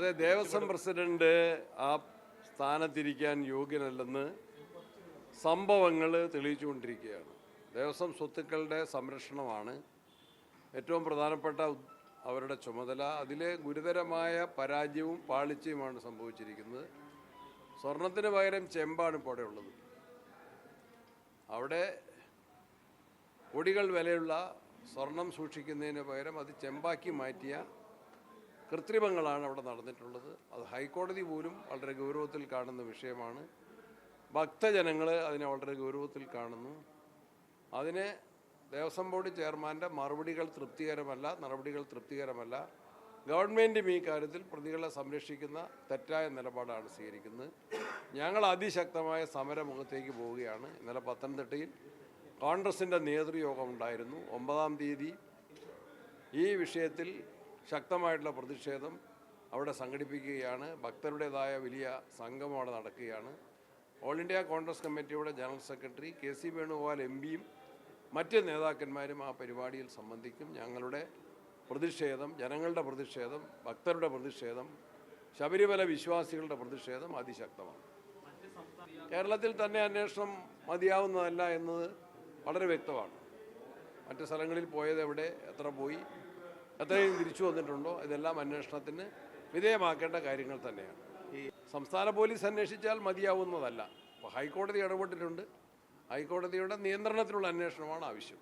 അതെ ദേവസ്വം പ്രസിഡന്റ് ആ സ്ഥാനത്തിരിക്കാൻ യോഗ്യനല്ലെന്ന് സംഭവങ്ങൾ തെളിയിച്ചുകൊണ്ടിരിക്കുകയാണ്. ദേവസ്വം സ്വത്തുക്കളുടെ സംരക്ഷണമാണ് ഏറ്റവും പ്രധാനപ്പെട്ട അവരുടെ ചുമതല. അതിലെ ഗുരുതരമായ പരാജയവും പാളിച്ചയുമാണ് സംഭവിച്ചിരിക്കുന്നത്. സ്വർണത്തിന് പകരം ചെമ്പാണ് ഇപ്പോൾ ഉള്ളത്. അവിടെ കോടികൾ വിലയുള്ള സ്വർണം സൂക്ഷിക്കുന്നതിന് പകരം അത് ചെമ്പാക്കി മാറ്റിയ കൃത്രിമങ്ങളാണ് അവിടെ നടന്നിട്ടുള്ളത്. അത് ഹൈക്കോടതി പോലും വളരെ ഗൗരവത്തിൽ കാണുന്ന വിഷയമാണ്. ഭക്തജനങ്ങൾ അതിനെ വളരെ ഗൗരവത്തിൽ കാണുന്നു. അതിനെ ദേവസ്വം ബോർഡ് ചെയർമാന്റെ മറുപടികൾ തൃപ്തികരമല്ല നടപടികൾ തൃപ്തികരമല്ല. ഗവൺമെന്റും ഈ കാര്യത്തിൽ പ്രതികളെ സംരക്ഷിക്കുന്ന തെറ്റായ നിലപാടാണ് സ്വീകരിക്കുന്നത്. ഞങ്ങൾ അതിശക്തമായ സമരമുഖത്തേക്ക് പോവുകയാണ്. ഇന്നലെ പത്തനംതിട്ടയിൽ കോൺഗ്രസിന്റെ നേതൃയോഗം ഉണ്ടായിരുന്നു. ഒമ്പതാം തീയതി ഈ വിഷയത്തിൽ ശക്തമായിട്ടുള്ള പ്രതിഷേധം അവിടെ സംഘടിപ്പിക്കുകയാണ്. ഭക്തരുടേതായ വലിയ സംഘം അവിടെ നടക്കുകയാണ്. ഓൾ ഇന്ത്യ കോൺഗ്രസ് കമ്മിറ്റിയുടെ general secretary K C Venugopal M പിയും മറ്റ് നേതാക്കന്മാരും ആ പരിപാടിയിൽ സംബന്ധിക്കും ഞങ്ങളുടെ പ്രതിഷേധം ജനങ്ങളുടെ പ്രതിഷേധം ഭക്തരുടെ പ്രതിഷേധം ശബരിമല വിശ്വാസികളുടെ പ്രതിഷേധം അതിശക്തമാണ്. കേരളത്തിൽ തന്നെ അന്വേഷണം മതിയാവുന്നതല്ല എന്നത് വളരെ വ്യക്തമാണ്. മറ്റ് സ്ഥലങ്ങളിൽ പോയത് എവിടെ എത്ര പോയി എത്രയും തിരിച്ചു വന്നിട്ടുണ്ടോ? ഇതെല്ലാം അന്വേഷണത്തിന് വിധേയമാക്കേണ്ട കാര്യങ്ങൾ തന്നെയാണ്. ഈ സംസ്ഥാന പോലീസ് അന്വേഷിച്ചാൽ മതിയാവുന്നതല്ല. ഹൈക്കോടതി ഇടപെട്ടിട്ടുണ്ട്. ഹൈക്കോടതിയുടെ നിയന്ത്രണത്തിലുള്ള അന്വേഷണമാണ് ആവശ്യം.